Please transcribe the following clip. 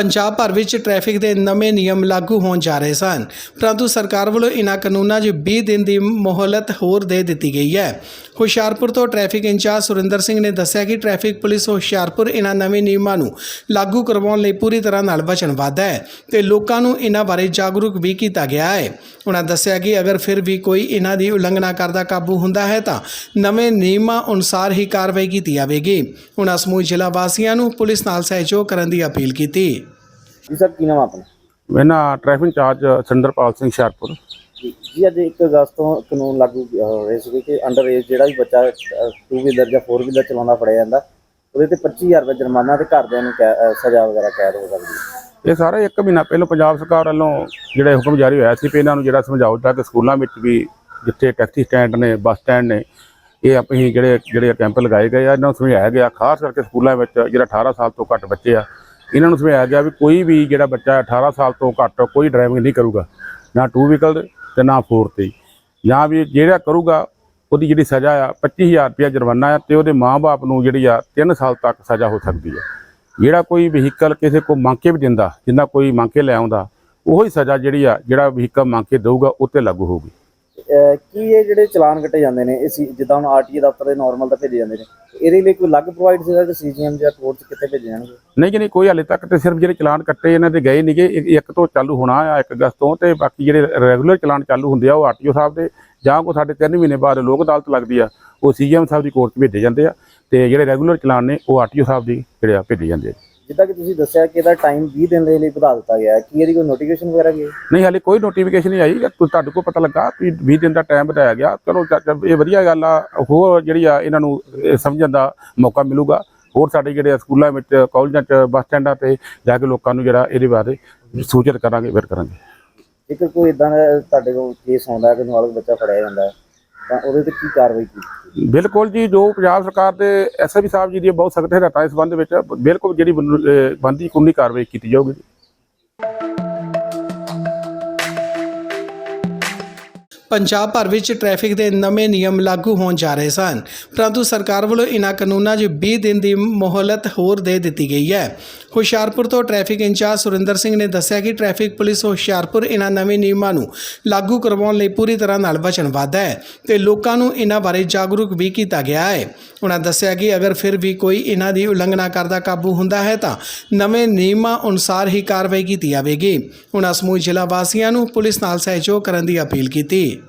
ਪੰਜਾਬ ਭਰ ਵਿੱਚ ਟ੍ਰੈਫਿਕ ਦੇ ਨਵੇਂ ਨਿਯਮ ਲਾਗੂ ਹੋਣ ਜਾ ਰਹੇ ਸਨ। ਪਰੰਤੂ ਸਰਕਾਰ ਵੱਲੋਂ ਇਹਨਾਂ ਕਾਨੂੰਨਾਂ 'ਚ 20 ਦਿਨ ਦੀ ਮੋਹਲਤ ਹੋਰ ਦੇ ਦਿੱਤੀ ਗਈ ਹੈ। ਹੁਸ਼ਿਆਰਪੁਰ ਤੋਂ ਟ੍ਰੈਫਿਕ ਇੰਚਾਰਜ ਸੁਰਿੰਦਰ ਸਿੰਘ ਨੇ ਦੱਸਿਆ ਕਿ ਟ੍ਰੈਫਿਕ ਪੁਲਿਸ ਹੁਸ਼ਿਆਰਪੁਰ ਇਹਨਾਂ ਨਵੇਂ ਨਿਯਮਾਂ ਨੂੰ ਲਾਗੂ ਕਰਵਾਉਣ ਲਈ ਪੂਰੀ ਤਰ੍ਹਾਂ ਨਾਲ ਵਚਨਬੱਧ ਹੈ ਤੇ ਲੋਕਾਂ ਨੂੰ ਇਹਨਾਂ ਬਾਰੇ ਜਾਗਰੂਕ ਵੀ ਕੀਤਾ ਗਿਆ ਹੈ। ਉਹਨਾਂ ਦੱਸਿਆ ਕਿ ਅਗਰ ਫਿਰ ਵੀ ਕੋਈ ਇਹਨਾਂ ਦੀ ਉਲੰਘਣਾ ਕਰਦਾ ਕਾਬੂ ਹੁੰਦਾ ਹੈ ਤਾਂ ਨਵੇਂ ਨਿਯਮਾਂ ਅਨੁਸਾਰ ਹੀ ਕਾਰਵਾਈ ਕੀਤੀ ਜਾਵੇਗੀ। ਉਹਨਾਂ ਸਮੂਹ ਜ਼ਿਲ੍ਹਾ ਵਾਸੀਆਂ ਨੂੰ ਪੁਲਿਸ ਨਾਲ ਸਹਿਯੋਗ ਕਰਨ ਦੀ ਅਪੀਲ ਕੀਤੀ। ਜੀ ਸਰ ਕੀ ਨਾਮ ਆ ਆਪਣਾ? ਮੈਂ ਨਾ ਟ੍ਰੈਫਿਕ ਇੰਚਾਰਜ ਸਿੰਦਰਪਾਲ ਸਿੰਘ ਹੁਸ਼ਿਆਰਪੁਰ। ਜੀ ਅੱਜ 1 ਅਗਸਤ ਤੋਂ ਕਾਨੂੰਨ ਲਾਗੂ ਅਹ, ਹੋ ਰਹੇ ਸੀ ਕਿ ਅੰਡਰ ਏਜ ਜਿਹੜਾ ਵੀ ਬੱਚਾ 2 ਵੀਲਰ ਜਾਂ 4 ਵੀਲਰ ਚਲਾਉਂਦਾ ਫੜਿਆ ਜਾਂਦਾ ਉਹਦੇ ਤੇ 25000 ਰੁਪਏ ਜੁਰਮਾਨਾ ਤੇ ਘਰਦਿਆਂ ਨੂੰ ਕੈ- ਸਜ਼ਾ ਵਗੈਰਾ ਕੈਦ ਹੋ ਸਕਦੀ ਹੈ। ਇਹ ਸਾਰਾ ਇੱਕ ਮਹੀਨਾ ਪਹਿਲਾਂ ਪੰਜਾਬ ਸਰਕਾਰ ਵੱਲੋਂ ਜਿਹੜਾ ਹੁਕਮ ਜਾਰੀ ਹੋਇਆ ਸੀ ਵੀ ਇਹਨਾਂ ਨੂੰ ਜਿਹੜਾ ਸਮਝਾਓ ਤਾਂ ਕਿ ਸਕੂਲਾਂ ਵਿੱਚ ਵੀ ਜਿੱਥੇ ਟੈਕਸੀ ਸਟੈਂਡ ਨੇ ਬੱਸ ਸਟੈਂਡ ਨੇ ਇਹ ਆਪਣੀ ਜਿਹੜੇ ਜਿਹੜੇ ਕੈਂਪ ਲਗਾਏ ਗਏ ਆ ਇਹਨਾਂ ਨੂੰ ਸਮਝਾਇਆ ਗਿਆ ਖਾਸ ਕਰਕੇ ਸਕੂਲਾਂ ਵਿੱਚ ਜਿਹੜਾ 18 ਸਾਲ ਤੋਂ ਘੱਟ ਬੱਚੇ ਆ ਇਹਨਾਂ ਨੂੰ ਸਮਝਾਇਆ ਗਿਆ ਵੀ ਕੋਈ ਵੀ ਜਿਹੜਾ ਬੱਚਾ 18 ਸਾਲ ਤੋਂ ਘੱਟ ਕੋਈ ਡਰਾਈਵਿੰਗ ਨਹੀਂ ਕਰੂਗਾ, ਨਾ ਟੂ ਵੀਕਲ ਤੇ ਨਾ ਫੋਰ ਤੇ। ਜਾਂ ਵੀ ਜਿਹੜਾ ਕਰੂਗਾ, ਉਹਦੀ ਜਿਹੜੀ ਸਜ਼ਾ ਆ 25000 ਰੁਪਇਆ ਜੁਰਮਾਨਾ ਆ ਤੇ ਉਹਦੇ ਮਾਪੇ ਨੂੰ ਜਿਹੜੀ ਆ 3 ਸਾਲ ਤੱਕ ਸਜ਼ਾ ਹੋ ਸਕਦੀ ਆ। ਜਿਹੜਾ ਕੋਈ ਵਹੀਕਲ ਕਿਸੇ ਕੋ ਮੰਗ ਕੇ ਵੀ ਦਿੰਦਾ, ਜਿੰਨਾ ਕੋਈ ਮੰਗ ਕੇ ਲੈ ਆਉਂਦਾ, ਉਹੀ ਸਜ਼ਾ ਜਿਹੜੀ ਆ, ਜਿਹੜਾ ਵਹੀਕਲ ਮੰਗ ਕੇ ਦੇਊਗਾ ਉੱਤੇ ਲਾਗੂ ਹੋਊਗੀ। ਕੀ ਇਹ ਜਿਹੜੇ ਚਲਾਨ ਕੱਟੇ ਜਾਂਦੇ ਨੇ ਇਹ ਸੀ ਜਿੱਦਾਂ ਹੁਣ ਆਰਟੀਏ ਦਫ਼ਤਰ ਦੇ ਨਾਰਮਲ ਤਾਂ ਭੇਜੇ ਜਾਂਦੇ ਨੇ, ਇਹਦੇ ਲਈ ਕੋਈ ਅਲੱਗ ਪ੍ਰੋਵਾਈਡ ਸੀਗਾ ਕਿ ਸੀਜੀਐਮ ਜਾਂ ਕੋਰਟ ਚ ਕਿੱਥੇ ਭੇਜੇ ਜਾਣਗੇ? ਨਹੀਂ ਜੀ, ਨਹੀਂ, ਕੋਈ ਹਾਲੇ ਤੱਕ ਤੇ ਸਿਰਫ ਜਿਹੜੇ ਚਲਾਨ ਕੱਟੇ ਇਹਨਾਂ ਦੇ ਗਏ ਨਹੀਂਗੇ ਇੱਕ ਤੋਂ ਚਾਲੂ ਹੋਣਾ ਆ 1 ਅਗਸਤ ਤੋਂ, ਤੇ ਬਾਕੀ ਜਿਹੜੇ ਰੈਗੂਲਰ ਚਲਾਨ ਚਾਲੂ ਹੁੰਦੇ ਆ, ਉਹ ਆਰਟੀਓ ਸਾਹਿਬ ਦੇ, ਜਾਂ ਕੋ ਸਾਡੇ 3 ਮਹੀਨੇ ਬਾਅਦ ਲੋਕ ਅਦਾਲਤ ਲੱਗਦੀ ਆ, ਉਹ ਸੀਐਮ ਸਾਹਿਬ ਦੀ ਕੋਰਟ 'ਚ ਭੇਜੇ ਜਾਂਦੇ ਆ, ਤੇ ਜਿਹੜੇ ਰੈਗੂਲਰ ਚਲਾਨ ਨੇ, ਉਹ ਆਰਟੀਓ ਸਾਹਿਬ ਦੀ ਜਿਹੜੇ ਆ ਭੇਜੇ ਜਾਂਦੇ ਆ ਜਿੱਦਾਂ ਕਿ ਤੁਸੀਂ ਦੱਸਿਆ ਕਿ ਇਹਦਾ ਟਾਈਮ 20 ਦਿਨ ਦੇ ਲਈ ਵਧਾ ਦਿੱਤਾ ਗਿਆ ਹੈ ਕੀ ਇਹਦੀ ਕੋਈ ਨੋਟੀਫਿਕੇਸ਼ਨ ਵਗੈਰਾ ਹੈ? ਨਹੀਂ ਹਾਲੇ ਕੋਈ ਨੋਟੀਫਿਕੇਸ਼ਨ ਨਹੀਂ ਆਈ ਤੁ- ਤੁਹਾਡੇ ਕੋਲ ਪਤਾ ਲੱਗਾ ਵੀ 20 ਦਿਨ ਦਾ ਟਾਈਮ ਬਤਾਇਆ ਗਿਆ। ਚਲੋ ਚ- ਚ- ਇਹ ਵਧੀਆ ਗੱਲ ਆ ਹੋਰ ਜਿਹੜੀ ਆ ਇਹਨਾਂ ਨੂੰ ਇਹ ਸਮਝਣ ਦਾ ਮੌਕਾ ਮਿਲੂਗਾ। ਹੋਰ ਸਾਡੇ ਜਿਹੜੇ ਸਕੂਲਾਂ ਵਿੱਚ ਕਾਲਜਾਂ 'ਚ ਬੱਸ ਸਟੈਂਡਾਂ ਤੇ ਜਾ ਕੇ ਲੋਕਾਂ ਨੂੰ ਜਿਹੜਾ ਇਹਦੇ ਬਾਰੇ ਸੂਚਿਤ ਕਰਾਂਗੇ ਫਿਰ ਕਰਾਂਗੇ। ਜੇਕਰ ਕੋਈ ਇਦਾਂ ਦਾ ਤੁਹਾਡੇ ਕੋਲ ਕੇਸ ਆਉਂਦਾ ਹੈ ਕਿ ਨਾਬਾਲਗ ਬੱਚਾ ਫੜਿਆ ਜਾਂਦਾ ਹੈ ਤਾਂ ਉਹਦੇ ਤੇ ਕੀ ਕਾਰਵਾਈ ਕੀਤੀ ਬਿਲਕੁਲ ਜੀ, ਜੋ ਪੰਜਾਬ ਸਰਕਾਰ ਦੇ ਐਸਐਬੀ ਸਾਹਿਬ ਜੀ ਦੀ ਬਹੁਤ ਸਖਤ ਹਦਾਇਤਾਂ ਇਸ ਸੰਬੰਧ ਵਿੱਚ ਬਿਲਕੁਲ ਜਿਹੜੀ ਬੰਦੀ ਕਾਨੂੰਨੀ ਕਾਰਵਾਈ ਕੀਤੀ ਜਾਊਗੀ ਪੰਜਾਬ ਭਰ ਵਿੱਚ ਟ੍ਰੈਫਿਕ ਦੇ ਨਵੇਂ ਨਿਯਮ ਲਾਗੂ ਹੋਣ ਜਾ ਰਹੇ ਸਨ। ਪਰੰਤੂ ਸਰਕਾਰ ਵੱਲੋਂ ਇਹਨਾਂ ਕਾਨੂੰਨਾਂ 'ਚ 20 ਦਿਨ ਦੀ ਮੋਹਲਤ ਹੋਰ ਦੇ ਦਿੱਤੀ ਗਈ ਹੈ। ਹੁਸ਼ਿਆਰਪੁਰ ਤੋਂ ਟ੍ਰੈਫਿਕ ਇੰਚਾਰਜ ਸੁਰਿੰਦਰ ਸਿੰਘ ਨੇ ਦੱਸਿਆ ਕਿ ਟ੍ਰੈਫਿਕ ਪੁਲਿਸ ਹੁਸ਼ਿਆਰਪੁਰ ਇਨ੍ਹਾਂ ਨਵੇਂ ਨਿਯਮਾਂ ਨੂੰ ਲਾਗੂ ਕਰਵਾਉਣ ਲਈ ਪੂਰੀ ਤਰ੍ਹਾਂ ਨਾਲ ਵਚਨਬੱਧ ਹੈ ਤੇ ਲੋਕਾਂ ਨੂੰ ਇਹਨਾਂ ਬਾਰੇ ਜਾਗਰੂਕ ਵੀ ਕੀਤਾ ਗਿਆ ਹੈ। ਉਹਨਾਂ ਦੱਸਿਆ ਕਿ ਅਗਰ ਫਿਰ ਵੀ ਕੋਈ ਇਹਨਾਂ ਦੀ ਉਲੰਘਣਾ ਕਰਦਾ ਕਾਬੂ ਹੁੰਦਾ ਹੈ ਤਾਂ ਨਵੇਂ ਨਿਯਮਾਂ ਅਨੁਸਾਰ ਹੀ ਕਾਰਵਾਈ ਕੀਤੀ ਜਾਵੇਗੀ। ਉਹਨਾਂ ਸਮੂਹ ਜ਼ਿਲ੍ਹਾ ਵਾਸੀਆਂ ਨੂੰ ਪੁਲਿਸ ਨਾਲ ਸਹਿਯੋਗ ਕਰਨ ਦੀ ਅਪੀਲ ਕੀਤੀ।